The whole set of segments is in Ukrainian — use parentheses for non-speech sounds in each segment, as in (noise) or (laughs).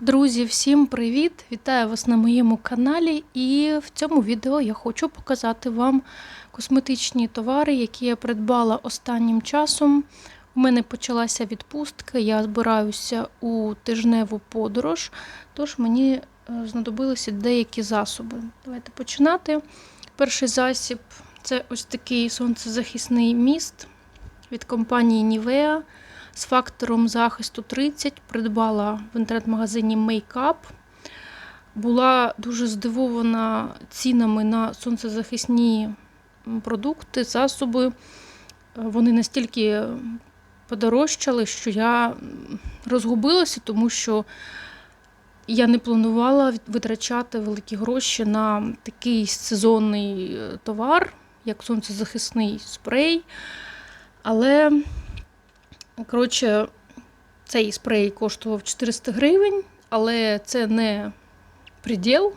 Друзі, всім привіт! Вітаю вас на моєму каналі. І в цьому відео я хочу показати вам косметичні товари, які я придбала останнім часом. У мене почалася відпустка, я збираюся у тижневу подорож, тож мені е, знадобилися деякі засоби. Давайте починати. Перший засіб це ось такий сонцезахисний міст від компанії Nivea з фактором захисту 30. Придбала в інтернет-магазині Makeup. Була дуже здивована цінами на сонцезахисні продукти, засоби. Вони настільки подорожчали, що я розгубилася, тому що я не планувала витрачати великі гроші на такий сезонний товар, як сонцезахисний спрей. Але Коротше, цей спрей коштував 400 гривень, але це не приділ.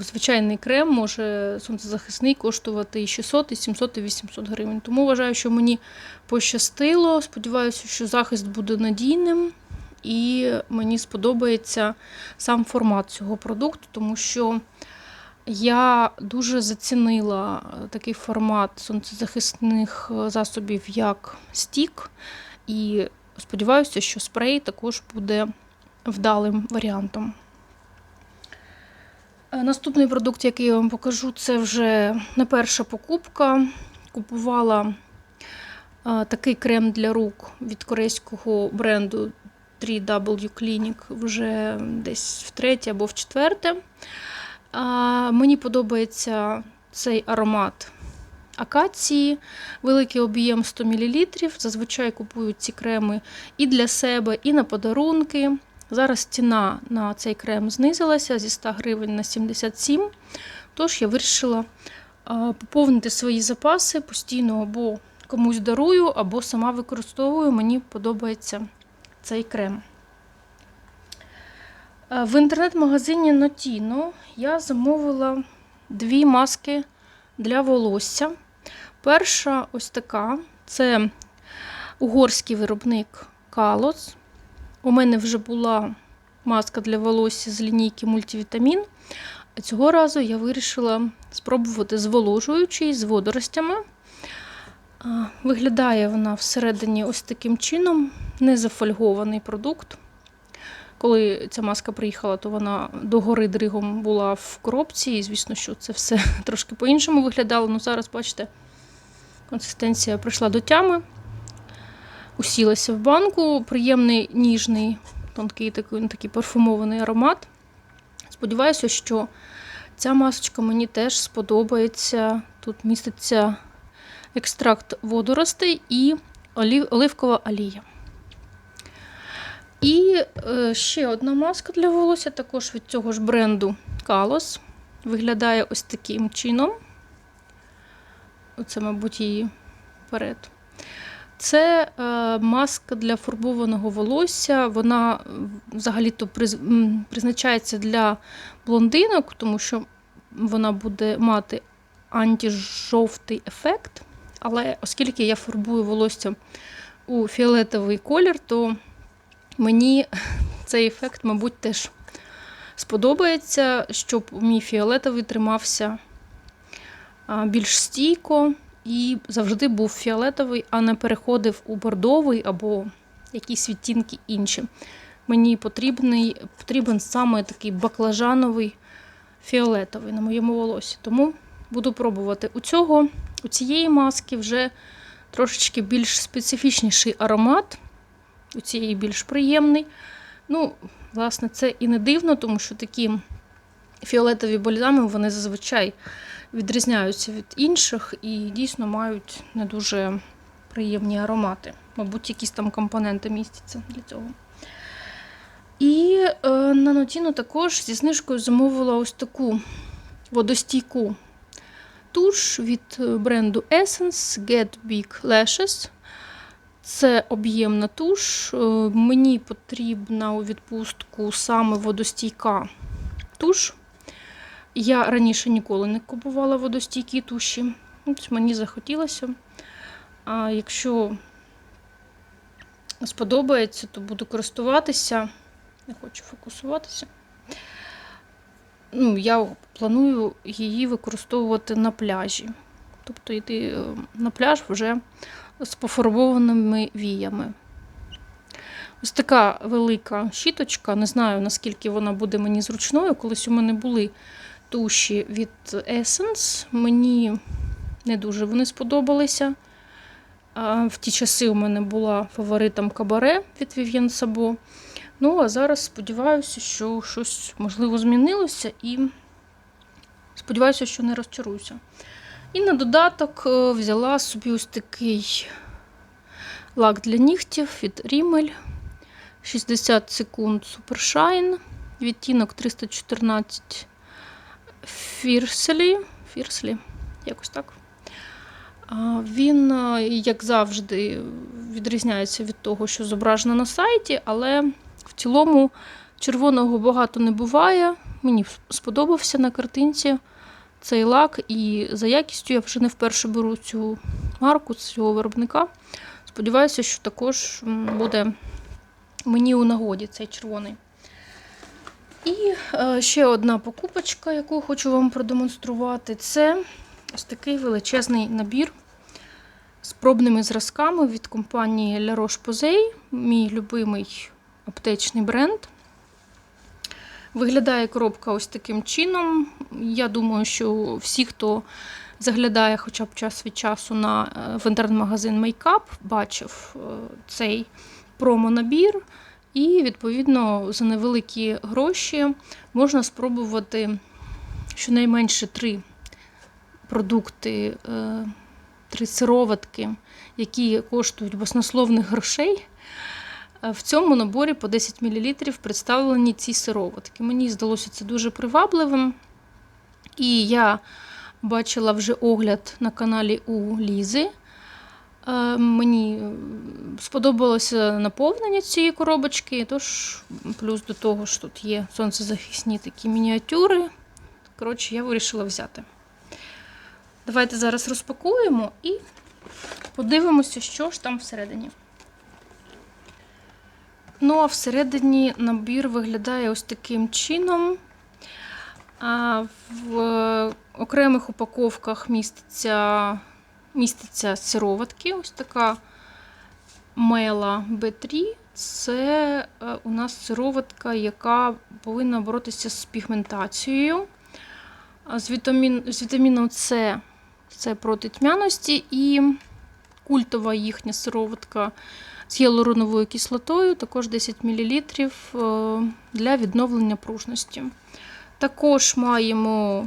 Звичайний крем може сонцезахисний коштувати і 600, і 700, і 800 гривень. Тому вважаю, що мені пощастило. Сподіваюся, що захист буде надійним, і мені сподобається сам формат цього продукту, тому що я дуже зацінила такий формат сонцезахисних засобів, як стік, і сподіваюся, що спрей також буде вдалим варіантом. Наступний продукт, який я вам покажу, це вже не перша покупка. Купувала такий крем для рук від корейського бренду 3W Clinic вже десь втретє або в четверте. Мені подобається цей аромат акації, великий об'єм 100 мл. Зазвичай купують ці креми і для себе, і на подарунки. Зараз ціна на цей крем знизилася зі 100 гривень на 77 Тож я вирішила поповнити свої запаси постійно або комусь дарую, або сама використовую. Мені подобається цей крем. В інтернет-магазині Notino я замовила дві маски для волосся. Перша ось така це угорський виробник Kalos. У мене вже була маска для волосся з лінійки мультивітамін. А цього разу я вирішила спробувати зволожуючий з водоростями. Виглядає вона всередині ось таким чином, не зафольгований продукт. Коли ця маска приїхала, то вона догори дригом була в коробці, і звісно, що це все (laughs) трошки по-іншому виглядало. Ну зараз, бачите, консистенція прийшла до тями, усілася в банку, приємний ніжний, тонкий такий, такий парфумований аромат. Сподіваюся, що ця масочка мені теж сподобається. Тут міститься екстракт водоростей і оливкова олія. І е, ще одна маска для волосся, також від цього ж бренду Kalos. Виглядає ось таким чином. Оце, мабуть, її вперед. Це е, маска для фарбованого волосся. Вона взагалі-то призначається для блондинок, тому що вона буде мати антижовтий ефект. Але оскільки я фарбую волосся у фіолетовий колір, то Мені цей ефект, мабуть, теж сподобається, щоб мій фіолетовий тримався більш стійко і завжди був фіолетовий, а не переходив у бордовий або якісь відтінки інші. Мені потрібний, потрібен саме такий баклажановий фіолетовий на моєму волосі. Тому буду пробувати у цього, у цієї маски вже трошечки більш специфічніший аромат у цієї більш приємний. Ну, власне, це і не дивно, тому що такі фіолетові бальзами вони зазвичай відрізняються від інших і дійсно мають не дуже приємні аромати. Мабуть, якісь там компоненти містяться для цього. І е, на Нотіно також зі знижкою замовила ось таку водостійку туш від бренду Essence Get Big Lashes. Це об'ємна туш. Е, мені потрібна у відпустку саме водостійка туш. Я раніше ніколи не купувала водостійкі туші. Ось Мені захотілося. А якщо сподобається, то буду користуватися. Не хочу фокусуватися. Ну, я планую її використовувати на пляжі. Тобто йти е, на пляж вже з пофарбованими віями. Ось така велика щіточка. Не знаю, наскільки вона буде мені зручною. Колись у мене були туші від Essence. Мені не дуже вони сподобалися. В ті часи у мене була фаворитом кабаре від Vivienne Sabo. Ну, а зараз сподіваюся, що щось можливо змінилося і сподіваюся, що не розчаруюся. І на додаток е, взяла собі ось такий лак для нігтів від Rimmel. 60 секунд Shine. Відтінок 314 Fiercely. Fiercely, якось так. Він, е, як завжди, відрізняється від того, що зображено на сайті, але в цілому червоного багато не буває. Мені сподобався на картинці цей лак, і за якістю я вже не вперше беру цю марку, цього виробника. Сподіваюся, що також буде мені у нагоді цей червоний. І е, ще одна покупочка, яку хочу вам продемонструвати, це ось такий величезний набір з пробними зразками від компанії La Roche-Posay, мій любимий аптечний бренд. Виглядає коробка ось таким чином. Я думаю, що всі, хто заглядає хоча б час від часу на е, в інтернет-магазин Makeup, бачив е, цей промо-набір. І, відповідно, за невеликі гроші можна спробувати щонайменше три продукти, е, три сироватки, які коштують баснословних грошей. Е, В цьому наборі по 10 мл представлені ці сироватки. Мені здалося це дуже привабливим. І я бачила вже огляд на каналі у Лізи. Е, Мені е, сподобалося наповнення цієї коробочки, тож плюс до того, що тут є сонцезахисні такі мініатюри. Коротше, я вирішила взяти. Давайте зараз розпакуємо і подивимося, що ж там всередині. Ну, а всередині набір виглядає ось таким чином. В окремих упаковках міститься, міститься сироватки. Ось така мела B3. Це е, у нас сироватка, яка повинна боротися з пігментацією. З, вітамін, з вітаміном С це проти тьмяності і культова їхня сироватка з гіалуроновою кислотою, також 10 мл для відновлення пружності. Також маємо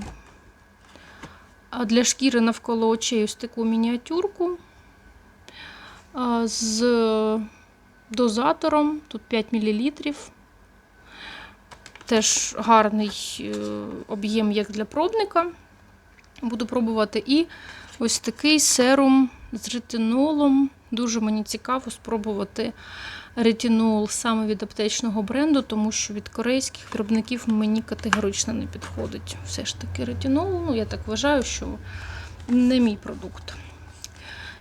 для шкіри навколо очей ось таку мініатюрку з дозатором, тут 5 мл. Теж гарний е, об'єм, як для пробника. Буду пробувати. І ось такий серум з ретинолом. Дуже мені цікаво спробувати ретинол саме від аптечного бренду, тому що від корейських виробників мені категорично не підходить. Все ж таки ретинол, ну я так вважаю, що не мій продукт.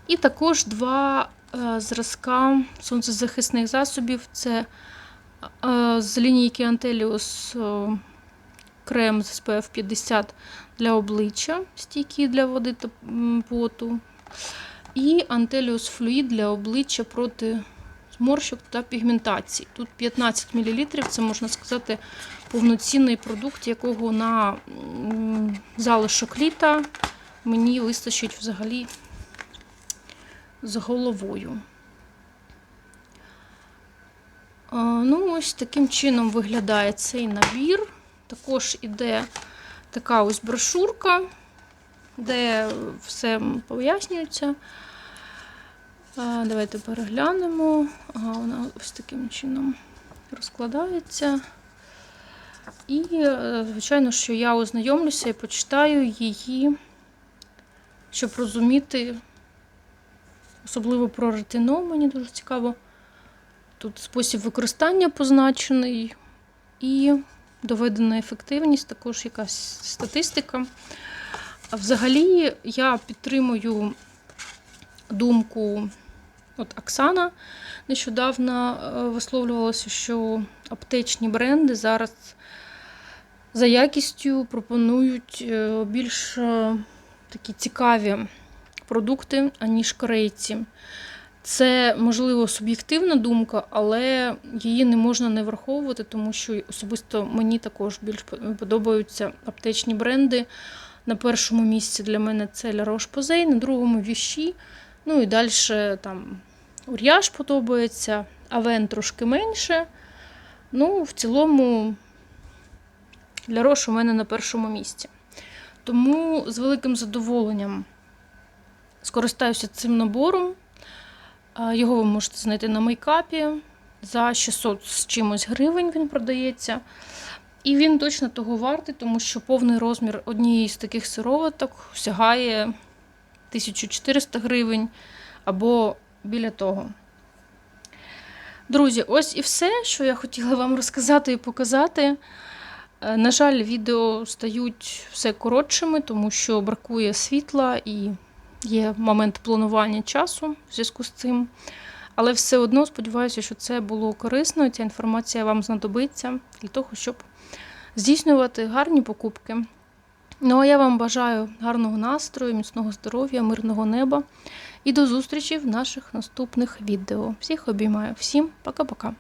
І також два е, зразка сонцезахисних засобів. Це е, з лінійки Antelius е, крем з SPF 50 для обличчя, стійкий для води та поту. І Antelius Fluid для обличчя проти зморщок та пігментації. Тут 15 мл, це можна сказати повноцінний продукт, якого на залишок літа мені вистачить взагалі з головою. Ну, ось таким чином виглядає цей набір. Також іде така ось брошурка, де все пояснюється. Давайте переглянемо. Ага, вона ось таким чином розкладається. І, е, звичайно, що я ознайомлюся і почитаю її, щоб розуміти, особливо про ретинол, мені дуже цікаво. Тут спосіб використання позначений і доведена ефективність, також якась статистика. Взагалі я підтримую думку от Оксана нещодавно е, висловлювалася, що аптечні бренди зараз за якістю пропонують е, більш е, такі цікаві продукти, аніж корейці. Це, можливо, суб'єктивна думка, але її не можна не враховувати, тому що особисто мені також більш подобаються аптечні бренди. На першому місці для мене це La Roche-Posay, на другому Віші. Ну і далі там Ур'яж подобається, Авен трошки менше. Ну, в цілому, для Рош у мене на першому місці. Тому з великим задоволенням скористаюся цим набором. Його ви можете знайти на мейкапі. За 600 з чимось гривень він продається. І він точно того вартий, тому що повний розмір однієї з таких сироваток сягає 1400 гривень або біля того. Друзі, ось і все, що я хотіла вам розказати і показати. Е, На жаль, відео стають все коротшими, тому що бракує світла і є момент планування часу в зв'язку з цим. Але все одно сподіваюся, що це було корисно, ця інформація вам знадобиться для того, щоб здійснювати гарні покупки. Ну а я вам бажаю гарного настрою, міцного здоров'я, мирного неба і до зустрічі в наших наступних відео. Всіх обіймаю. Всім пока-пока.